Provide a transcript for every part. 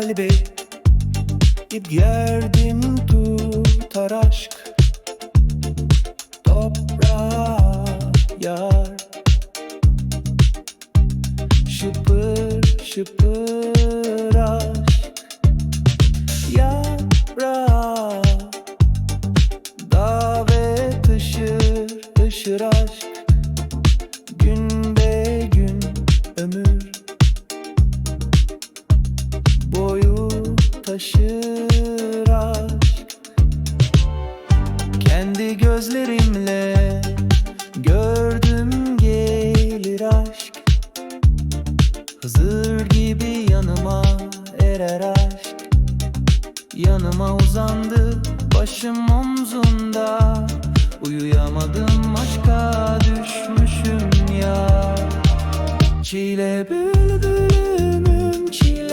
kalbi İp gerdim tutar aşk. Toprağa yar. Şıpır şıpır aşk gözlerimle gördüm gelir aşk. Hızır gibi yanıma erer aşk. Yanıma uzandı başım omzunda. Uyuyamadım aşka düşmüşüm ya. Çile bülbülümüm çile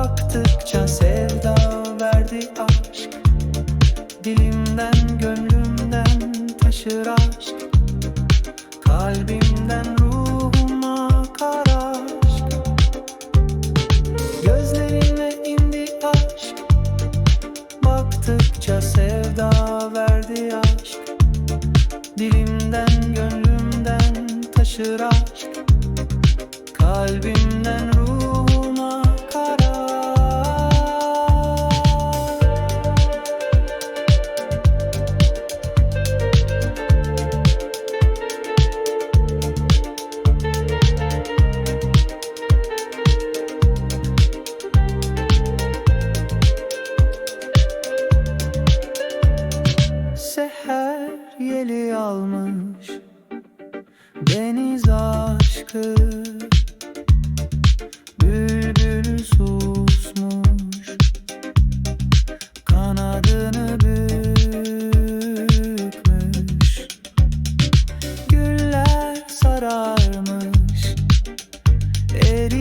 Baktıkça sevda verdi aşk. Dilimden gönlümden taşır aşk. Kalbimden ruhuma kar aşk. Gözlerime indi aşk. Baktıkça sevda verdi aşk. Dilimden gönlümden taşır aşk. Kalbimden Deniz aşkı. Bülbül susmuş. Kanadını bükmüş. Güller sararmış. Erimiş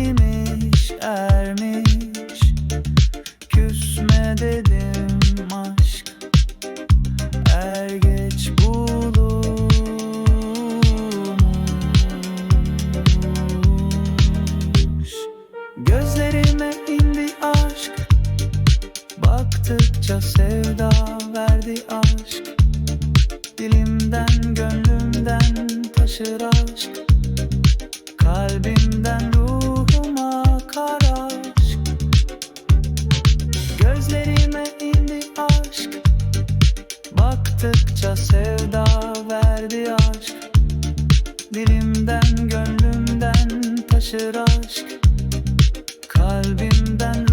verdi aşk Dilimden gönlümden taşır aşk. Kalbimden ruhuma akar aşk. Gözlerime indi aşk. Baktıkça sevda verdi aşk. Dilimden gönlümden taşır aşk. Kalbimden